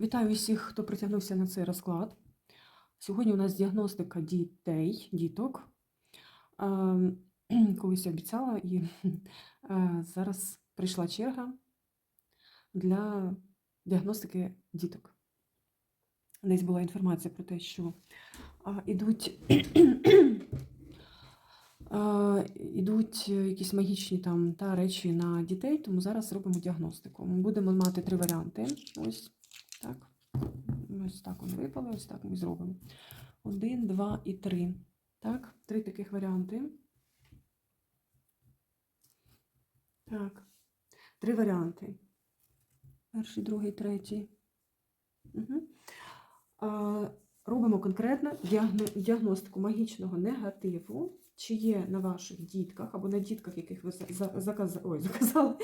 Вітаю усіх, хто притягнувся на цей розклад. Сьогодні у нас діагностика дітей, діток. Колись обіцяла, і зараз прийшла черга для діагностики діток. Десь була інформація про те, що а, ідуть, якісь магічні там та речі на дітей, тому зараз зробимо діагностику. Ми будемо мати три варіанти. Ось так. Ось так вони випали, ось так ми зробимо. Один, два і три. Так, три таких варіанти. Так, три варіанти. Перший, другий, третій. Угу. Робимо конкретно діагностику магічного негативу, чи є на ваших дітках або на дітках, яких ви за- за- ой, заказали,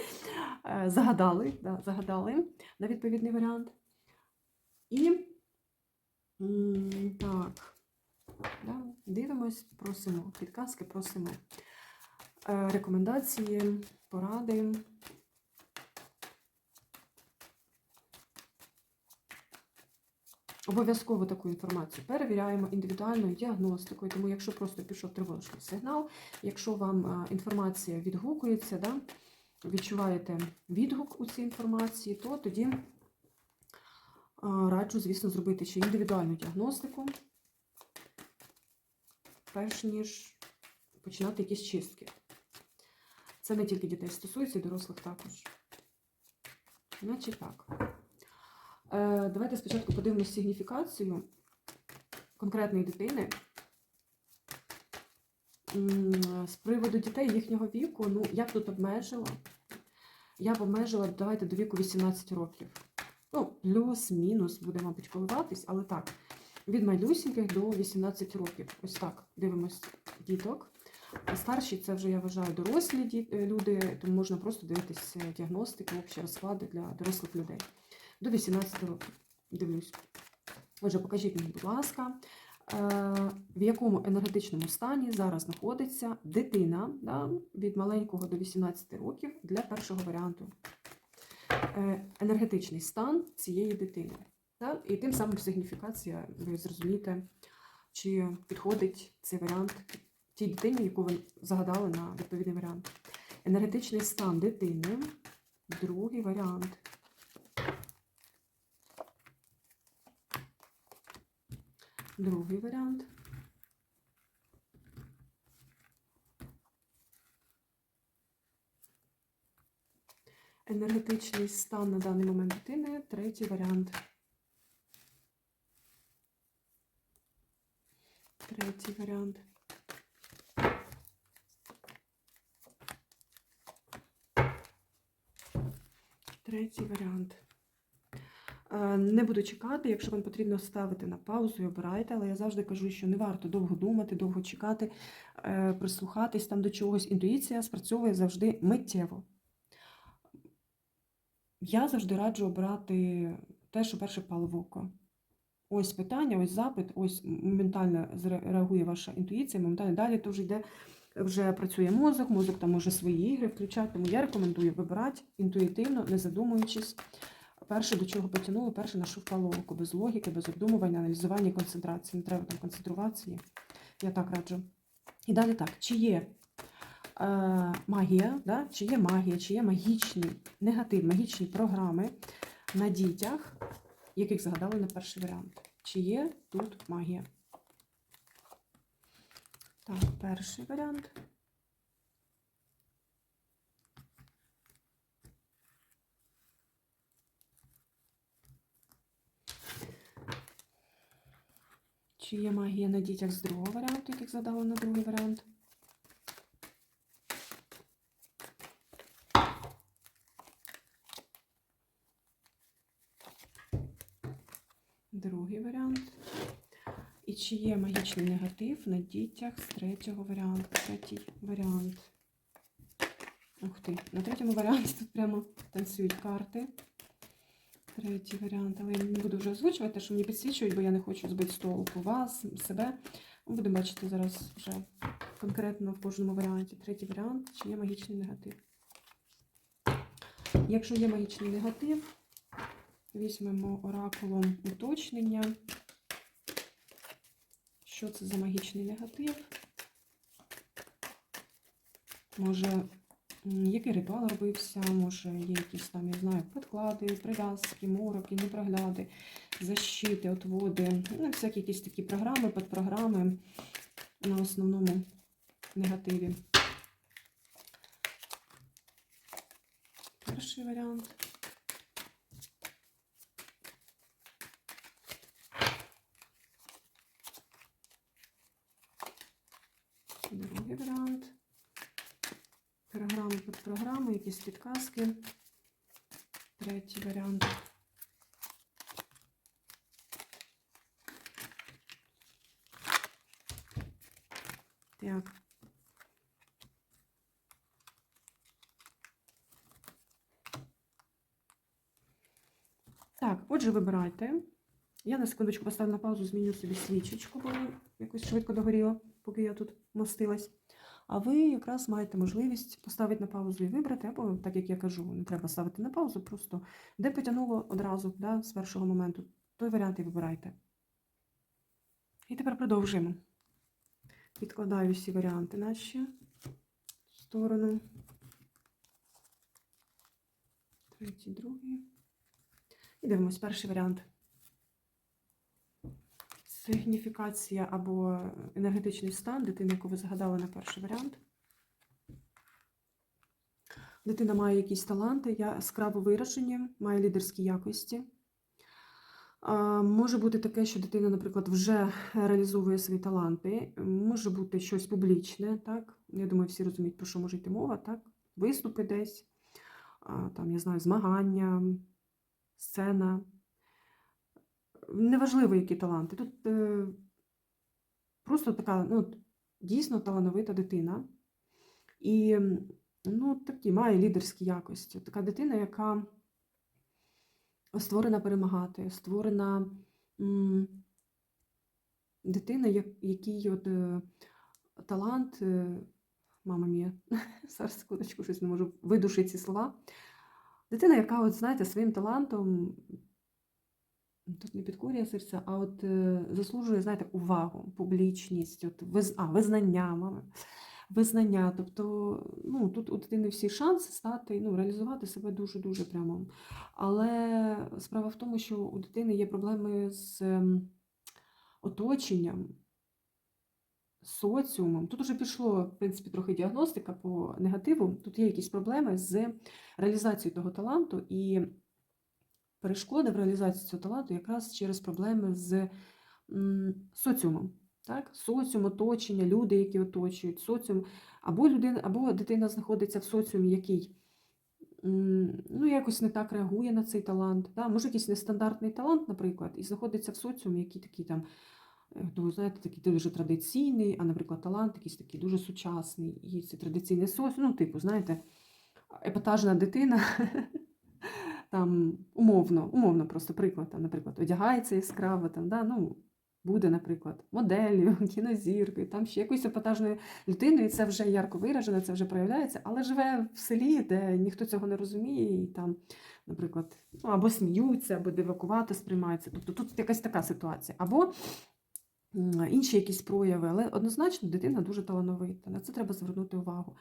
е, загадали, да, загадали на відповідний варіант. І так, да, дивимось, просимо, підказки просимо. Е, Рекомендації, поради. Обов'язково таку інформацію перевіряємо індивідуальною діагностикою, тому якщо просто пішов тривожний сигнал, якщо вам е, інформація відгукується, да, відчуваєте відгук у цій інформації, то тоді раджу, звісно, зробити ще індивідуальну діагностику, перш ніж починати якісь чистки. Це не тільки дітей стосується, і дорослих також. Значить так. Е, Давайте спочатку подивимося сигніфікацію конкретної дитини. З приводу дітей їхнього віку, ну, я б тут обмежила. Я б обмежила, давайте, до віку 18 років. Ну, плюс-мінус, буде, мабуть, але так, від малюсіньких до 18 років. Ось так, дивимось діток. А Старші це вже, я вважаю, дорослі е, люди, тому можна просто дивитися діагностику, общі розклади для дорослих людей. До 18 років. Дивлюсь. Отже, покажіть мені, будь ласка, е, в якому енергетичному стані зараз знаходиться дитина да, від маленького до 18 років для першого варіанту. Е, Енергетичний стан цієї дитини. Да? І тим самим сигніфікація, ви зрозумієте, чи підходить цей варіант тій дитині, яку ви загадали на відповідний варіант. Енергетичний стан дитини, другий варіант. Другий варіант. Енергетичний стан на даний момент дитини. Третій варіант. Третій варіант. Третій варіант. Е, Не буду чекати, якщо вам потрібно ставити на паузу і обирайте, але я завжди кажу, що не варто довго думати, довго чекати, е, прислухатись там до чогось. Інтуїція спрацьовує завжди миттєво. Я завжди раджу обирати те, що перше впало в око. Ось питання, ось запит, ось моментально реагує ваша інтуїція, моментально далі то вже йде, вже працює мозок, мозок там може свої ігри включати, тому я рекомендую вибирати інтуїтивно, не задумуючись. Перше, до чого потягнуло, перше на що впало око, без логіки, без обдумування, аналізування, концентрації. Не треба там концентруватися. Я так раджу. І далі так, чи є магія, да? чи є магія, чи є магічні, негатив, магічні програми на дітях, яких згадали на перший варіант. Чи є тут магія? Так, перший варіант. Чи є магія на дітях з другого варіанту, яких задали на другий варіант? Другий варіант. І чи є магічний негатив на дітях з третього варіанту? Третій варіант. Ух ти, на третьому варіанті тут прямо танцюють карти. Третій варіант, але я не буду вже озвучувати, що мені підсвічують, бо я не хочу збити з толку вас, себе. Будемо бачити зараз вже конкретно в кожному варіанті. Третій варіант, чи є магічний негатив. Якщо є магічний негатив, Візьмемо оракулом уточнення. Що це за магічний негатив? Може, який ритуал робився, може, є якісь там, я знаю, підклади, прив'язки, мороки, непрогляди, защити, отводи, ну, всякі якісь такі програми, підпрограми на основному негативі. Перший варіант. Другий варіант. Програми під програми, якісь підказки. Третій варіант. Так. Так, отже, вибирайте. Я на секундочку поставлю на паузу, зміню собі свічечку, бо якось швидко догоріла, поки я тут мостилась. А ви якраз маєте можливість поставити на паузу і вибрати, або, так як я кажу, не треба ставити на паузу, просто де потягнуло одразу да, з першого моменту, той варіант і вибирайте. І тепер продовжуємо. Відкладаю всі варіанти наші в сторону. Третій, другий. І дивимось перший варіант. Сигніфікація або енергетичний стан дитини, яку ви згадали на перший варіант. Дитина має якісь таланти, яскраво виражені, має лідерські якості. Може бути таке, що дитина, наприклад, вже реалізовує свої таланти, може бути щось публічне, так? Я думаю, всі розуміють, про що може йти мова, так? Виступи десь, там, я знаю, змагання, сцена. Неважливо, які таланти. Тут е, просто така, ну, дійсно талановита дитина. І ну, такі має лідерські якості. Така дитина, яка створена перемагати, створена м, дитина, як, який от, е, талант, е, мама мія, зараз секундочку, щось не можу видушити ці слова. Дитина, яка, от, знаєте, своїм талантом тут не підкорює серця, а от е, заслужує, знаєте, увагу, публічність, от, виз, а, визнання, визнання. Тобто, ну, тут у дитини всі шанси стати, ну, реалізувати себе дуже-дуже прямо. Але справа в тому, що у дитини є проблеми з ем, оточенням, соціумом. Тут вже пішло, в принципі, трохи діагностика по негативу. Тут є якісь проблеми з реалізацією того таланту, і перешкоди в реалізації цього таланту якраз через проблеми з соціумом. Так? Соціум, оточення, люди, які оточують, соціум, або людина, або дитина знаходиться в соціумі, який ну, якось не так реагує на цей талант. Да? Може, якийсь нестандартний талант, наприклад, і знаходиться в соціумі, який такий там, е, ну, знаєте, такий дуже традиційний, а, наприклад, талант якийсь такий дуже сучасний, і це традиційний соціум, ну, типу, знаєте, епатажна дитина. Там умовно, умовно просто приклад, там, наприклад, одягається яскраво, там, да, ну, буде, наприклад, моделлю, кінозіркою, там ще якоюсь епатажною людиною, і це вже ярко виражено, це вже проявляється, але живе в селі, де ніхто цього не розуміє, і там, наприклад, ну, або сміються, або дивакувато сприймаються. Тобто тут якась така ситуація. Або інші якісь прояви, але однозначно дитина дуже талановита. На це треба звернути увагу.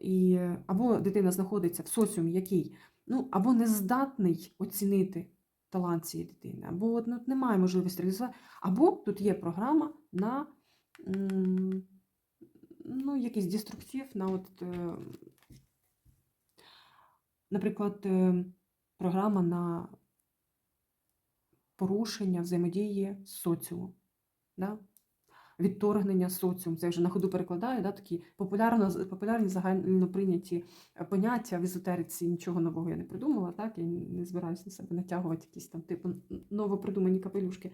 І, або дитина знаходиться в соціумі, який ну, або не здатний оцінити талант цієї дитини, або от, ну, немає можливості реалізувати, або тут є програма на ну, якийсь деструктив, на, от, е, наприклад, е, програма на порушення взаємодії з соціумом. Да? Відторгнення соціум, це я вже на ходу перекладаю, да, такі популярно, популярні загально прийняті е, поняття в езотериці, нічого нового я не придумала, так, я не збираюся на себе натягувати якісь там типу новопридумані капелюшки.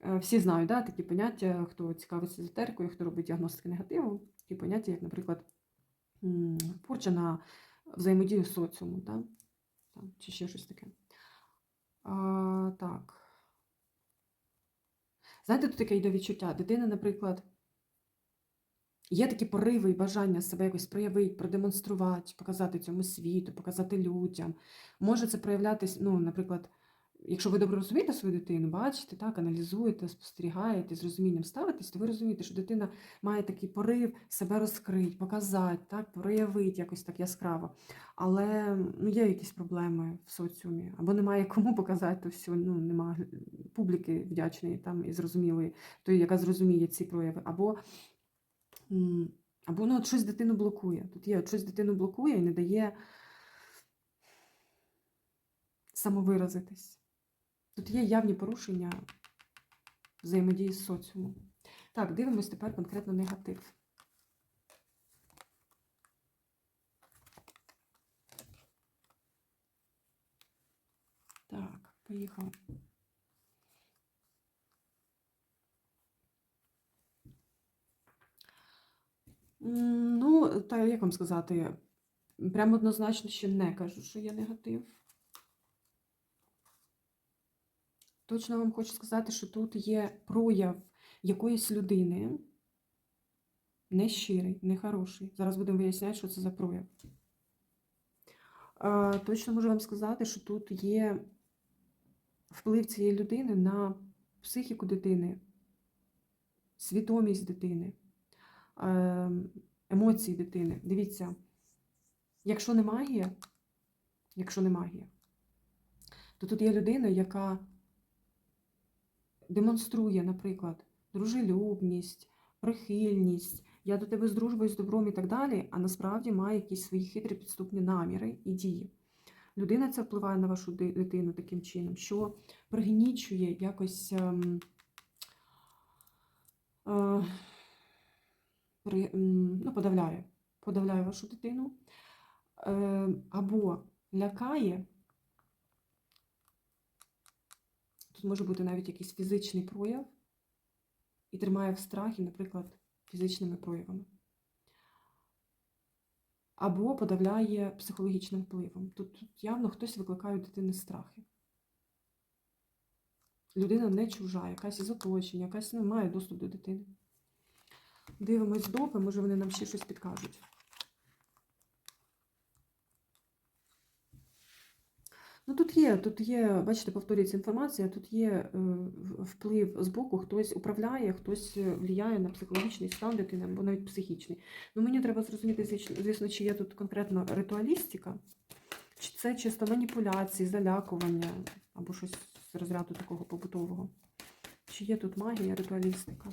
Е, Всі знають да, такі поняття, хто цікавиться езотерикою, хто робить діагностики негативу, такі поняття, як, наприклад, порча на взаємодію з соціумом, да? чи ще щось таке. А, так. Знаєте, тут таке йде відчуття. Дитина, наприклад, є такі пориви і бажання себе якось проявити, продемонструвати, показати цьому світу, показати людям. Може це проявлятися, ну, наприклад, якщо ви добре розумієте свою дитину, бачите, так, аналізуєте, спостерігаєте, з розумінням ставитесь, то ви розумієте, що дитина має такий порив себе розкрити, показати, так, проявити якось так яскраво. Але ну, є якісь проблеми в соціумі, або немає кому показати, то все, ну, немає публіки вдячної там і зрозумілої, тої, яка зрозуміє ці прояви, або. Або ну, от щось дитину блокує. Тут є от щось дитину блокує і не дає самовиразитись. Тут є явні порушення взаємодії з соціумом. Так, дивимось тепер конкретно негатив. Так, поїхали. Ну, та як вам сказати, прямо однозначно ще не кажу, що є негатив. Точно вам хочу сказати, що тут є прояв якоїсь людини, нещирий, нехороший. Зараз будемо виясняти, що це за прояв. Точно можу вам сказати, що тут є вплив цієї людини на психіку дитини, свідомість дитини, емоції дитини. Дивіться, якщо не магія, якщо не магія, то тут є людина, яка демонструє, наприклад, дружелюбність, прихильність, я до тебе з дружбою, з добром і так далі, а насправді має якісь свої хитрі підступні наміри і дії. Людина це впливає на вашу дитину таким чином, що пригнічує якось ем, е, ну, подавляє, подавляє вашу дитину, е, або лякає. Тут може бути навіть якийсь фізичний прояв і тримає в страхі, наприклад, фізичними проявами. Або подавляє психологічним впливом. Тут, явно хтось викликає у дитини страхи. Людина не чужа, якась із оточення, якась не має доступ до дитини. Дивимось допи, може вони нам ще щось підкажуть. Ну, тут є, тут є, бачите, повторюється інформація, тут є е, вплив з боку, хтось управляє, хтось е, влияє на психологічний стан дитини або навіть психічний. Ну, мені треба зрозуміти, звісно, чи є тут конкретно ритуалістика, чи це чисто маніпуляції, залякування або щось з розряду такого побутового. Чи є тут магія, ритуалістика?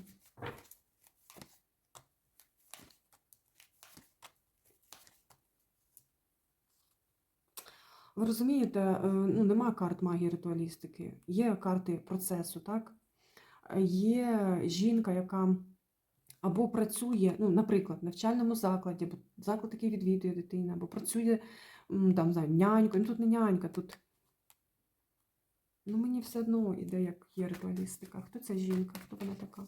Розумієте, е, ну, нема карт магії ритуалістики. Є карти процесу, так? Є жінка, яка або працює, ну, наприклад, в навчальному закладі, або заклад, який відвідує дитина, або працює там, знаю, нянькою. Ну, тут не нянька, тут. Ну, мені все одно іде, як є ритуалістика. Хто ця жінка? Хто вона така?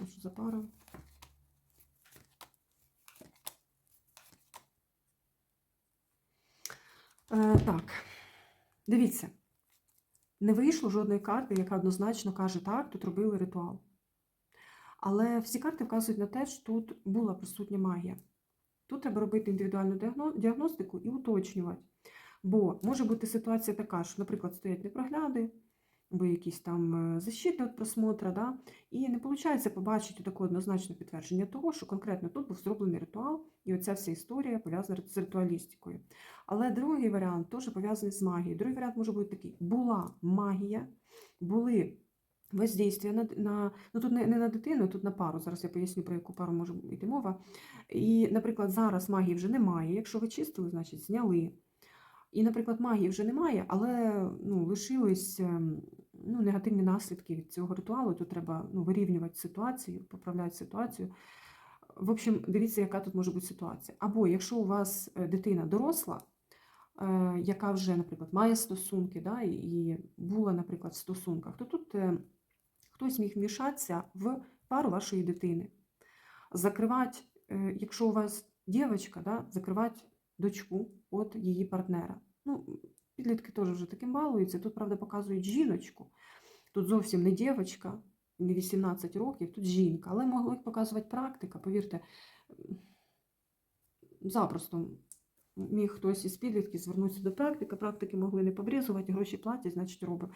А Що за пара? Е, так, дивіться, не вийшло жодної карти, яка однозначно каже, так, тут робили ритуал. Але всі карти вказують на те, що тут була присутня магія. Тут треба робити індивідуальну діагностику і уточнювати. Бо може бути ситуація така, що, наприклад, стоять непрогляди, або якісь там е, защити від просмотра, да? і не виходить побачити таке однозначне підтвердження того, що конкретно тут був зроблений ритуал, і оця вся історія пов'язана з ритуалістикою. Але другий варіант теж пов'язаний з магією. Другий варіант може бути такий: була магія, були воздействия на, на ну тут не, не на дитину, тут на пару. Зараз я поясню, про яку пару може йти мова. І, наприклад, зараз магії вже немає. Якщо ви чистили, значить зняли. І, наприклад, магії вже немає, але ну, лишились ем, ну, негативні наслідки від цього ритуалу. Тут треба ну, вирівнювати ситуацію, поправляти ситуацію. В общем, дивіться, яка тут може бути ситуація. Або якщо у вас е, дитина доросла, е, яка вже, наприклад, має стосунки, да, і- була, наприклад, в стосунках, то тут е, хтось міг вмішатися в пару вашої дитини. Закривати, якщо у вас дівчинка, да, закривати дочку від її партнера. Ну, підлітки теж вже таким балуються. Тут, правда, показують жіночку. Тут зовсім не дівчинка, не 18 років, тут жінка, але могла показувати практика, повірте, запросто міг хтось із підлітків звернутися до практики, практики могли не побрізувати, гроші платять, значить робимо.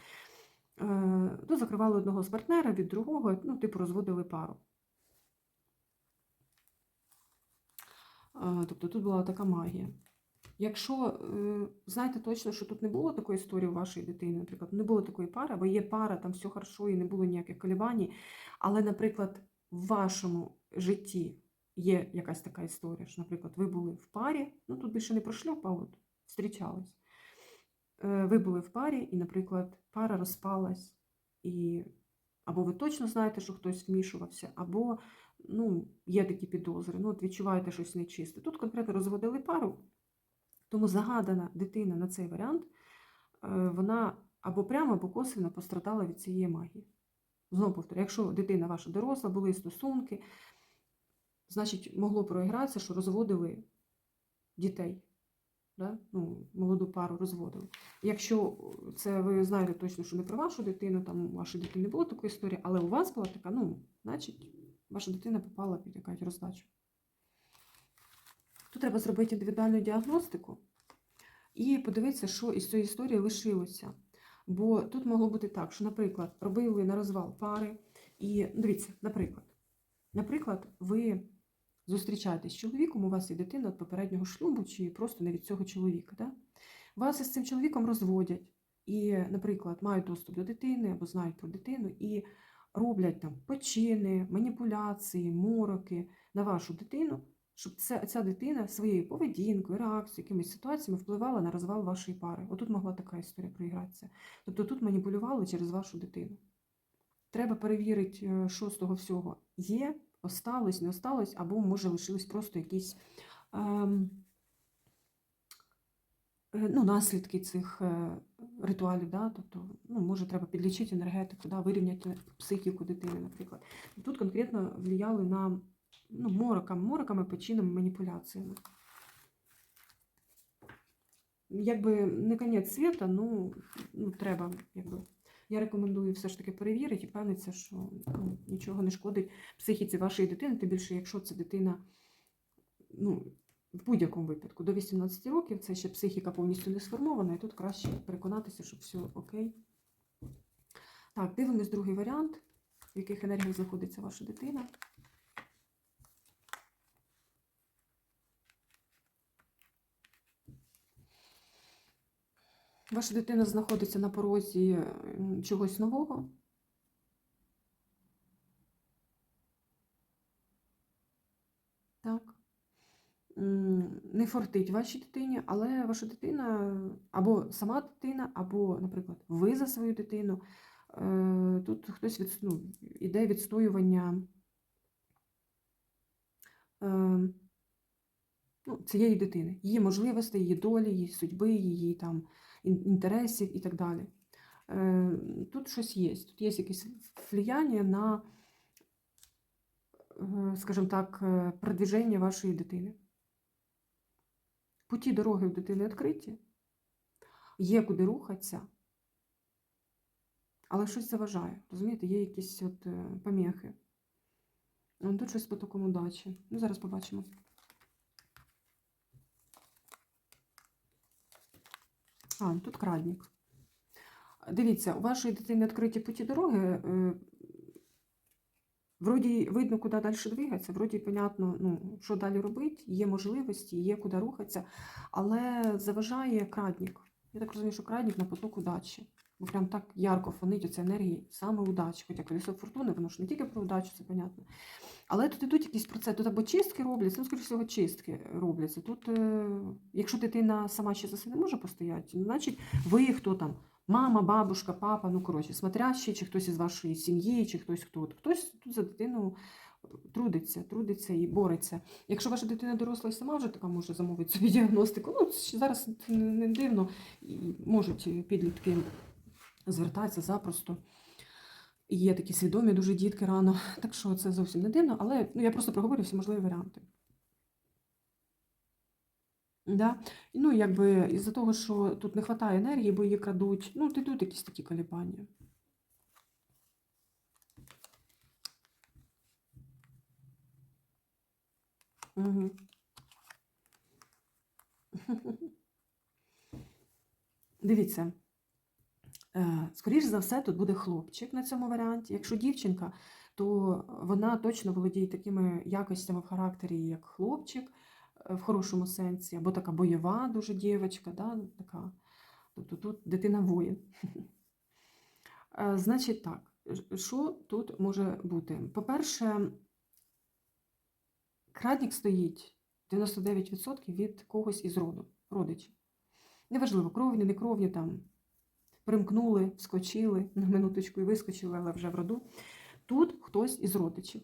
Е, Тут закривали одного з партнера від другого, ну, типу, розводили пару. Е, Тобто тут була така магія. Якщо е, знаєте точно, що тут не було такої історії у вашої дитини, наприклад, не було такої пари, або є пара, там все хорошо і не було ніяких колебаній, але, наприклад, в вашому житті є якась така історія, що, наприклад, ви були в парі, ну тут більше не про шлюб, а от зустрічались. Е, Ви були в парі, і, наприклад, пара розпалась, і або ви точно знаєте, що хтось вмішувався, або ну, є такі підозри, ну, от відчуваєте щось нечисте. Тут конкретно розводили пару, тому загадана дитина на цей варіант, е, вона або прямо, або косвенно пострадала від цієї магії. Знову повторю, якщо дитина ваша доросла, були стосунки, значить, могло проігратися, що розводили дітей. Да? Ну, молоду пару розводили. Якщо це ви знаєте точно, що не про вашу дитину, там у вашої дитини не було такої історії, але у вас була така, ну, значить, ваша дитина попала під якусь роздачу. Тут треба зробити індивідуальну діагностику і подивитися, що із цієї історії лишилося. Бо тут могло бути так, що, наприклад, робили на розвал пари, і ну, дивіться, наприклад, наприклад, ви зустрічаєтесь з чоловіком, у вас є дитина від попереднього шлюбу, чи просто не від цього чоловіка. Да? Вас із цим чоловіком розводять і, наприклад, мають доступ до дитини або знають про дитину і роблять там почини, маніпуляції, мороки на вашу дитину, щоб ця, ця дитина своєю поведінкою, реакцією, якимись ситуаціями впливала на розвал вашої пари. Отут могла така історія проігратися. Тобто тут маніпулювали через вашу дитину. Треба перевірити, е, що з того всього є, осталось, не осталось, або, може, лишились просто якісь ем, е, ну, наслідки цих е, ритуалів. Да? Тобто, ну, може, треба підлічити енергетику, да? вирівняти психіку дитини, наприклад. Тут конкретно влияли на ну, мороками, мороками, починами, маніпуляціями. Якби не кінець світа, ну, ну треба, якби. Я рекомендую все ж таки перевірити і впевнитися, що ну, нічого не шкодить психіці вашої дитини, тим більше, якщо це дитина, ну, в будь-якому випадку, до 18 років, це ще психіка повністю не сформована, і тут краще переконатися, що все окей. Так, дивимось другий варіант, в яких енергіях знаходиться ваша дитина. Ваша дитина знаходиться на порозі чогось нового. Так. Не фортить вашій дитині, але ваша дитина або сама дитина, або, наприклад, ви за свою дитину. Е, Тут хтось від, ну, іде відстоювання е, ну, цієї дитини, її можливостей, її долі, її судьби, її там інтересів і так далі. Е, Тут щось є. Тут є якесь влияння на, е, скажімо так, е, продвіження вашої дитини. Путі дороги у дитини відкриті, є куди рухатися, але щось заважає. Розумієте, є якісь от е, поміхи. Тут щось з потоком удачі. Ну, зараз побачимо. А, тут крадник. Дивіться, у вашої дитини відкриті путі дороги. е, Вроді видно, куди далі двигатися, вроді понятно, ну, що далі робити, є можливості, є куди рухатися, але заважає крадник. Я так розумію, що крадник на потоку удачі. Бо прям так ярко фонить оця енергії саме удачі. Хоча колесо фортуни, воно ж не тільки про удачу, це понятно. Але тут ідуть якісь процеси, тут або чистки робляться, ну, скоріше всього, чистки робляться. Тут, е, якщо дитина сама ще за себе не може постояти, ну, значить ви хто там, мама, бабушка, папа, ну коротше, смотрящий, чи хтось із вашої сім'ї, чи хтось хто. Хтось тут за дитину трудиться, трудиться і бореться. Якщо ваша дитина доросла і сама вже така може замовити собі діагностику, ну зараз не дивно, і можуть підлітки звертаються запросто. І є такі свідомі, дуже дітки рано. Так що це зовсім не дивно, але ну, я просто проговорю всі можливі варіанти. Да? Ну, якби із-за того, що тут не вистачає енергії, бо її крадуть. Ну, йдуть якісь такі колібання. Угу. Дивіться, е, скоріш за все, тут буде хлопчик на цьому варіанті. Якщо дівчинка, то вона точно володіє такими якостями в характері, як хлопчик, е, в хорошому сенсі, або така бойова дуже дівчинка, да? така. Тобто тут дитина воїн. Е, Значить так, що тут може бути? По-перше, крадник стоїть 99% від когось із роду, родичів. Неважливо, кровні, не кровні, там примкнули, вскочили на минуточку і вискочили, але вже в роду. Тут хтось із родичів.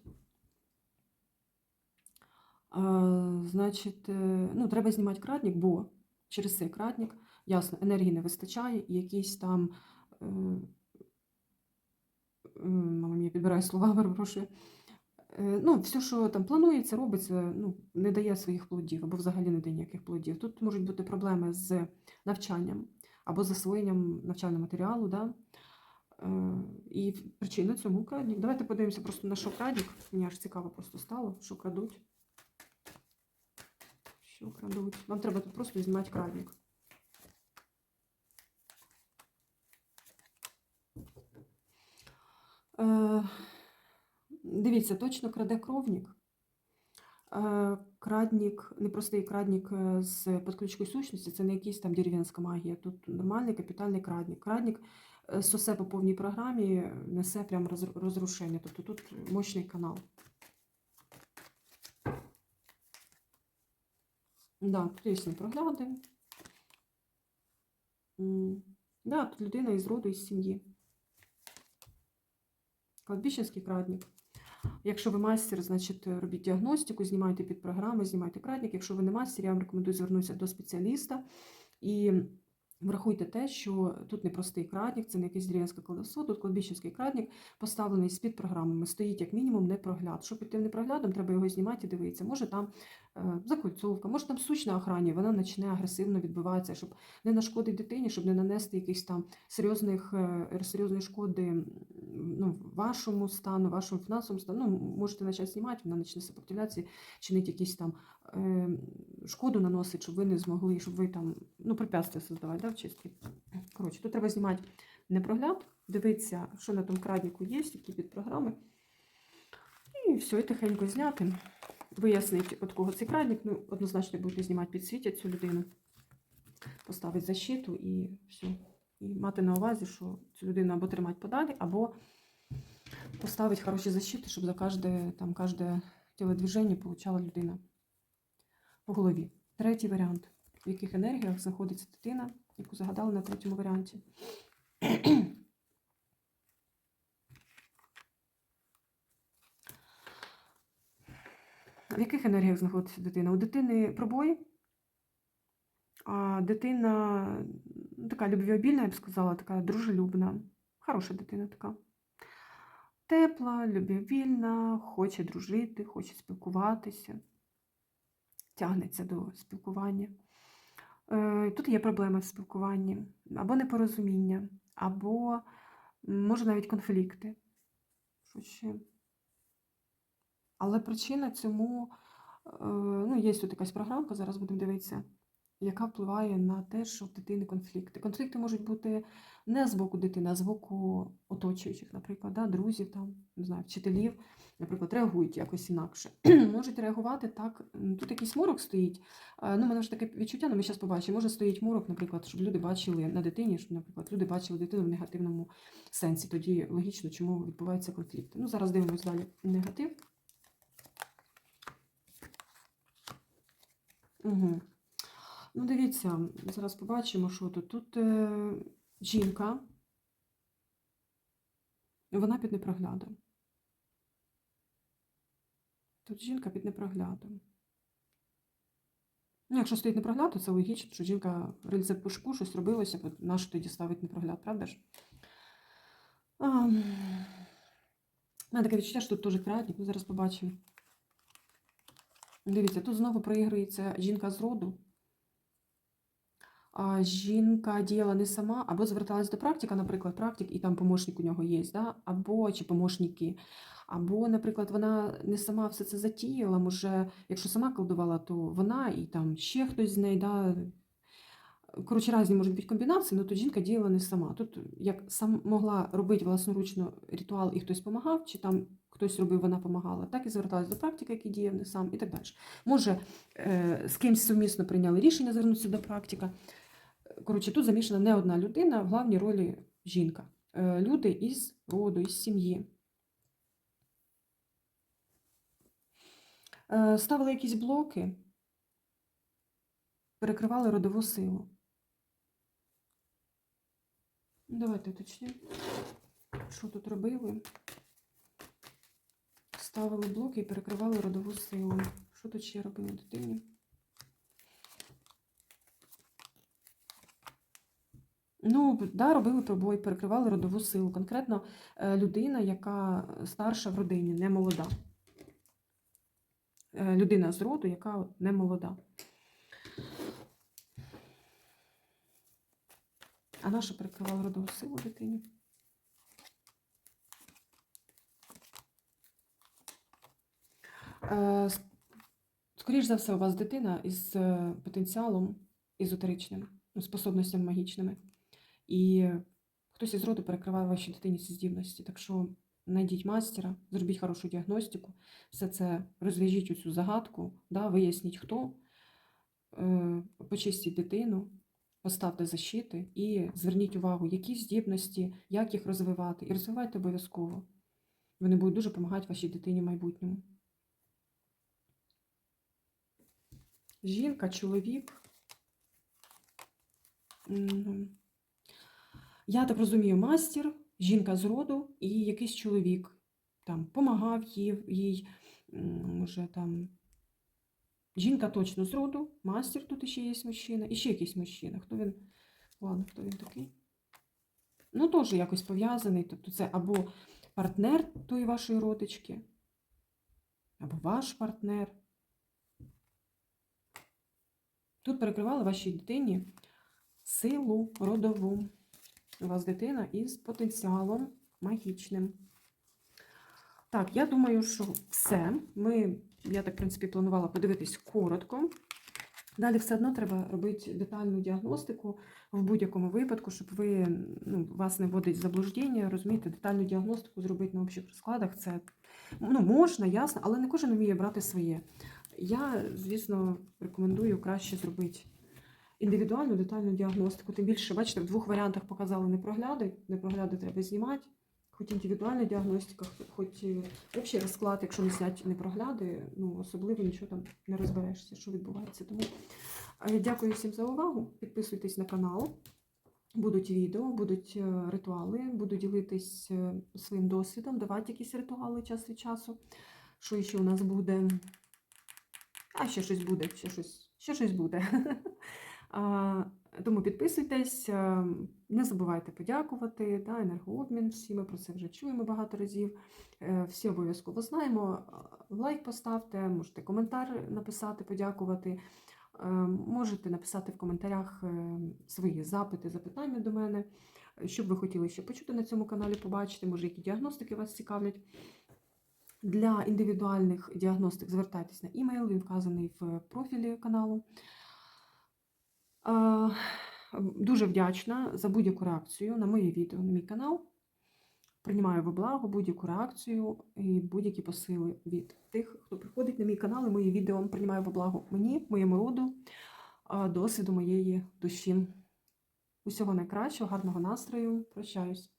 Е, значить, е, ну, треба знімати крадник, бо через цей крадник, ясно, енергії не вистачає, і якісь там. Е, м, мама мені підбирає слова, перепрошую. Е, Ну, все, що там планується, робиться, ну, не дає своїх плодів, або взагалі не дає ніяких плодів. Тут можуть бути проблеми з навчанням або засвоєнням навчального матеріалу. Да? Е, І причина цьому крадник. Давайте подивимося просто на що крадник. Мені аж цікаво просто стало, що крадуть. Що крадуть? Вам треба тут просто знімати крадник. Е, Дивіться, точно краде кровник. Е, Крадник, непростий крадник е, з подключкою сущності, це не якийсь там дерев'янська магія. Тут нормальний капітальний крадник. Крадник е, сосе по повній програмі, несе прям розрушення. Тобто тут мощний канал. Да, тут є прогляди. М, Да, тут людина із роду, із сім'ї. Кладбищенський крадник. Якщо ви мастер, значить робіть діагностику, знімайте під програми, знімайте крадник. Якщо ви не мастер, я вам рекомендую звернутися до спеціаліста і врахуйте те, що тут не простий крадник, це не якесь дерев'янське колесо, тут кладбищенський крадник поставлений з під програмами. Стоїть як мінімум непрогляд. Щоб піти непроглядом, треба його знімати і дивитися. Може там е, закольцовка, може там суть на охрані, вона почне агресивно відбиватися, щоб не нашкодити дитині, щоб не нанести якихось там серйозних, е, серйозної шкоди ну, вашому стану, вашому фінансовому стану. Ну, можете почати знімати, вона почне сопротивлятися, чинить якісь там е, шкоду наносить, щоб ви не змогли, щоб ви там, ну, препятствия создавати, да, в чистці. Коротше, тут треба знімати непрогляд, дивитися, що на тому краднику є, які підпрограми. І все, і тихенько зняти. Вияснити, от кого цей крадник, ну, однозначно будете знімати, підсвітять цю людину, поставити защиту і все. І мати на увазі, що цю людину або тримати подалі, або поставити хороші защити, щоб за кожне, там, кожне телодвіження получала людина по голові. Третій варіант. В яких енергіях знаходиться дитина, яку загадали на третьому варіанті. В яких енергіях знаходиться дитина? У дитини пробої, а дитина така любвеобільна, я б сказала, така дружелюбна, хороша дитина така. Тепла, любвеобільна, хоче дружити, хоче спілкуватися, тягнеться до спілкування. Е, Тут є проблеми в спілкуванні, або непорозуміння, або може навіть конфлікти. Що ще? Але причина цьому, е, ну, є тут якась програмка, зараз будемо дивитися, яка впливає на те, що в дитини конфлікти. Конфлікти можуть бути не з боку дитини, а з боку оточуючих, наприклад, да, друзів, там, не знаю, вчителів, наприклад, реагують якось інакше. Можуть реагувати так. Тут якийсь морок стоїть. Е, Ну, мене ж таке відчуття, ну ми зараз побачимо. Може стоїть морок, наприклад, щоб люди бачили на дитині, щоб, наприклад, люди бачили дитину в негативному сенсі. Тоді логічно, чому відбуваються конфлікти. Ну, зараз дивимось далі негатив. Угу. Ну, дивіться, зараз побачимо, що тут. Тут е, жінка, вона під непроглядом. Тут жінка під непроглядом. Ну, якщо стоїть непрогляд, то це логічно, що жінка рильце пушку, щось робилося, бо нащо тоді ставить непрогляд, правда ж? У мене таке відчуття, що тут теж крадник, ну зараз побачимо. Дивіться, тут знову проігрується жінка з роду. А жінка діяла не сама, або зверталась до практика, наприклад, практик, і там помощник у нього є, да? або чи помощники, Або, наприклад, вона не сама все це затіяла, може, якщо сама колдувала, то вона і там ще хтось з неї. Да, Коротше, різні можуть бути комбінації, але тут жінка діяла не сама. Тут як сам могла робити власноручно ритуал і хтось допомагав, чи там хтось робив, вона допомагала, так і зверталась до практики, який діяв не сам, і так далі. Може, е, з кимсь сумісно прийняли рішення звернутися до практика. Коротше, тут замішана не одна людина, в главній ролі жінка. Е, Люди із роду, із сім'ї. Е, Ставили якісь блоки, перекривали родову силу. Давайте уточнимо, що тут робили. Ставили блоки і перекривали родову силу. Що тут ще робили дитині? Ну, да, робили пробой, перекривали родову силу. Конкретно е, людина, яка старша в родині, не молода. Е, Людина з роду, яка не молода. А наша перекривала родову силу дитині. Е, с- Скоріш за все, у вас дитина із е, потенціалом езотеричним, ну, способностями магічними. І хтось із роду перекриває вашій дитині ці здібності. Так що знайдіть мастера, зробіть хорошу діагностику, все це розв'яжіть оцю загадку, да, виясніть, хто, е, почистіть дитину, поставте защити і зверніть увагу, які здібності, як їх розвивати. І розвивайте обов'язково. Вони будуть дуже допомагати вашій дитині в майбутньому. Жінка, чоловік. Я так розумію, мастер, жінка з роду і якийсь чоловік там помагав їй, їй може там. Жінка точно з роду, мастер тут ще є мужчина, і ще якийсь мужчина. Хто він? Ладно, хто він такий? Ну, теж якось пов'язаний. Тобто це або партнер тої вашої родички, або ваш партнер. Тут перекривали вашій дитині силу родову. У вас дитина із потенціалом магічним. Так, я думаю, що все. Ми, я так, в принципі, планувала подивитись коротко. Далі все одно треба робити детальну діагностику в будь-якому випадку, щоб ви ну, вас не вводить заблуждення, розумієте, детальну діагностику зробити на общих розкладах. Це ну, можна, ясно, але не кожен вміє брати своє. Я, звісно, рекомендую краще зробити індивідуальну детальну діагностику. Тим більше, бачите, в двох варіантах показали непрогляди. Непрогляди треба знімати. Хоч індивідуальна діагностика, хоч і общий розклад, якщо не зняти непрогляди, ну особливо нічого там не розберешся, що відбувається. Тому е, дякую всім за увагу. Підписуйтесь на канал. Будуть відео, будуть е, ритуали, буду ділитись е, своїм досвідом, давати якісь ритуали час від часу. Що ще у нас буде? А ще щось буде, ще щось, ще щось буде. Тому підписуйтесь, не забувайте подякувати, да, енергообмін. Всі ми про це вже чуємо багато разів. Е, Всі обов'язково знаємо. Лайк поставте, можете коментар написати, подякувати. Е, Можете написати в коментарях е, свої запити, запитання до мене, що б ви хотіли ще почути на цьому каналі, побачити, може, які діагностики вас цікавлять. Для індивідуальних діагностик звертайтесь на імейл, він вказаний в профілі каналу. Дуже вдячна за будь-яку реакцію на моє відео, на мій канал. Приймаю во благо будь-яку реакцію і будь-які посили від тих, хто приходить на мій канал і мої відео приймаю во благо мені, моєму роду, досвіду моєї душі. Усього найкращого, гарного настрою. Прощаюсь.